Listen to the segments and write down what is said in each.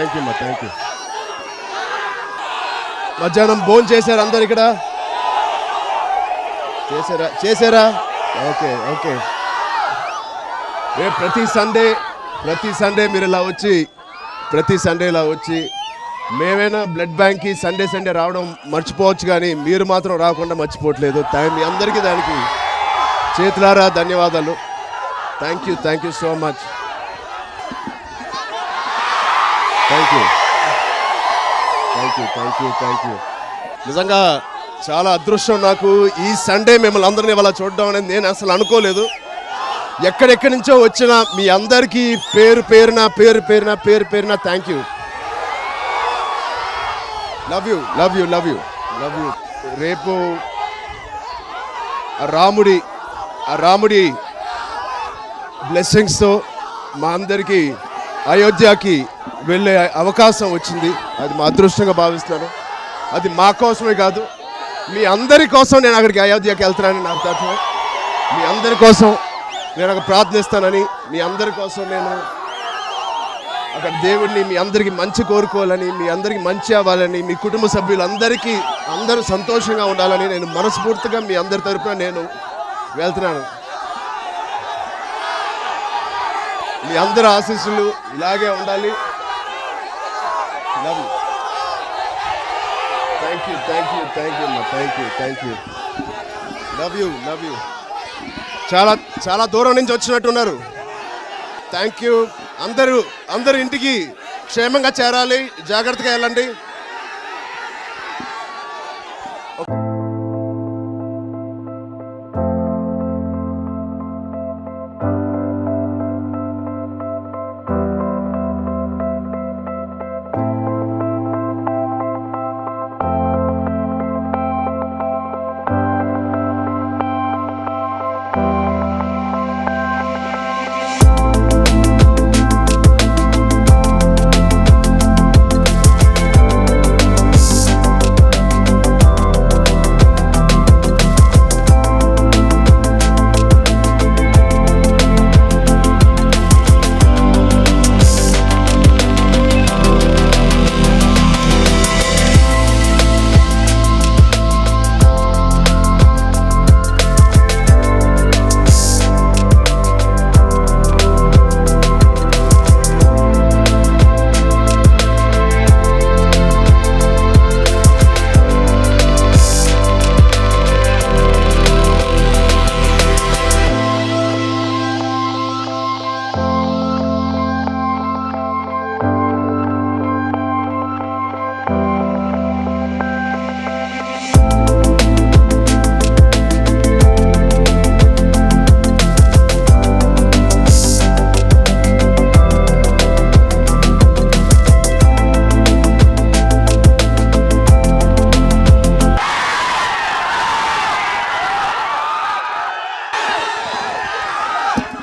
Thank you మా thank you మధ్యాహ్నం భోజనం చేశారు అందరు ఇక్కడ చేశారా చేశారా ఓకే ఓకే రేపు ప్రతి సండే ప్రతి సండే మీరు ఇలా వచ్చి ప్రతి సండే ఇలా వచ్చి మేమైనా బ్లడ్ బ్యాంక్కి సండే సండే రావడం మర్చిపోవచ్చు కానీ మీరు మాత్రం రాకుండా మర్చిపోవట్లేదు థ్యాంక్ మీ అందరికీ దానికి చేతులారా ధన్యవాదాలు thank you thank you so much thank you thank you thank you thank you నిజంగా చాలా అదృష్టం నాకు ఈ సండే మిమ్మల్ని అందరినీ ఇవాళ చూడడం అనేది నేను అసలు అనుకోలేదు ఎక్కడెక్కడి నుంచో వచ్చిన మీ అందరికీ పేరు పేరున పేరు పేరున పేరు పేరున thank you love you love you love you love you రేపు రాముడి రాముడి బ్లెస్సింగ్స్తో మా అందరికీ అయోధ్యకి వెళ్ళే అవకాశం వచ్చింది అది మా అదృష్టంగా భావిస్తున్నాను అది మా కోసమే కాదు మీ అందరి కోసం నేను అక్కడికి అయోధ్యకి వెళ్తున్నానని నాకు తర్వాత మీ అందరి కోసం నేను అక్కడ ప్రార్థిస్తానని మీ అందరి కోసం నేను అక్కడ దేవుడిని మీ అందరికీ మంచి కోరుకోవాలని మీ అందరికీ మంచి అవ్వాలని మీ కుటుంబ సభ్యులందరికీ అందరూ సంతోషంగా ఉండాలని నేను మనస్ఫూర్తిగా మీ అందరి తరఫున నేను వెళ్తున్నాను మీ అందరి ఆశీస్సులు ఇలాగే ఉండాలి Love you. Thank you, thank you, thank you, ma. Thank you, thank you. Love you, love you. చాలా చాలా దూరం నుంచి వచ్చినట్టున్నారు థ్యాంక్ యూ అందరూ అందరు ఇంటికి క్షేమంగా చేరాలి జాగ్రత్తగా వెళ్ళండి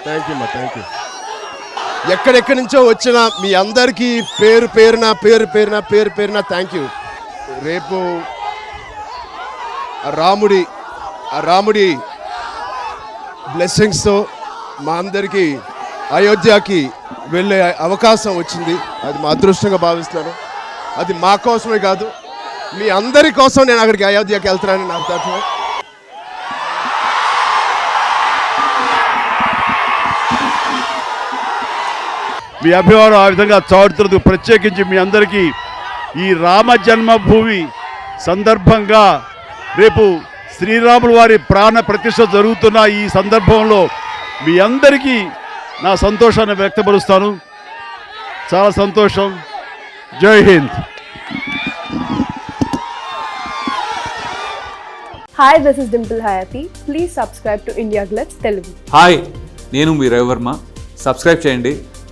థ్యాంక్ యూ మా థ్యాంక్ యూ ఎక్కడెక్కడి నుంచో వచ్చిన మీ అందరికీ పేరు పేరున పేరు పేరున పేరు పేరున థ్యాంక్ యూ రేపు రాముడి రాముడి బ్లెస్సింగ్స్తో మా అందరికీ అయోధ్యకి వెళ్ళే అవకాశం వచ్చింది అది మా అదృష్టంగా భావిస్తాను అది మా కోసమే కాదు మీ అందరి కోసం నేను అక్కడికి అయోధ్యకి వెళ్తున్నానని నాకు దాంట్లో మీ అభిమానం ఆ విధంగా చాటుతున్నందుకు ప్రత్యేకించి మీ అందరికీ ఈ రామ జన్మభూమి సందర్భంగా రేపు శ్రీరాములు వారి ప్రాణ ప్రతిష్ట జరుగుతున్న ఈ సందర్భంలో మీ అందరికీ నా సంతోషాన్ని వ్యక్తపరుస్తాను చాలా సంతోషం Jai Hind hi this is Dimple Hayathi please subscribe to India Glitz Telugu hi నేను మీ రవివర్మ సబ్స్క్రైబ్ చేయండి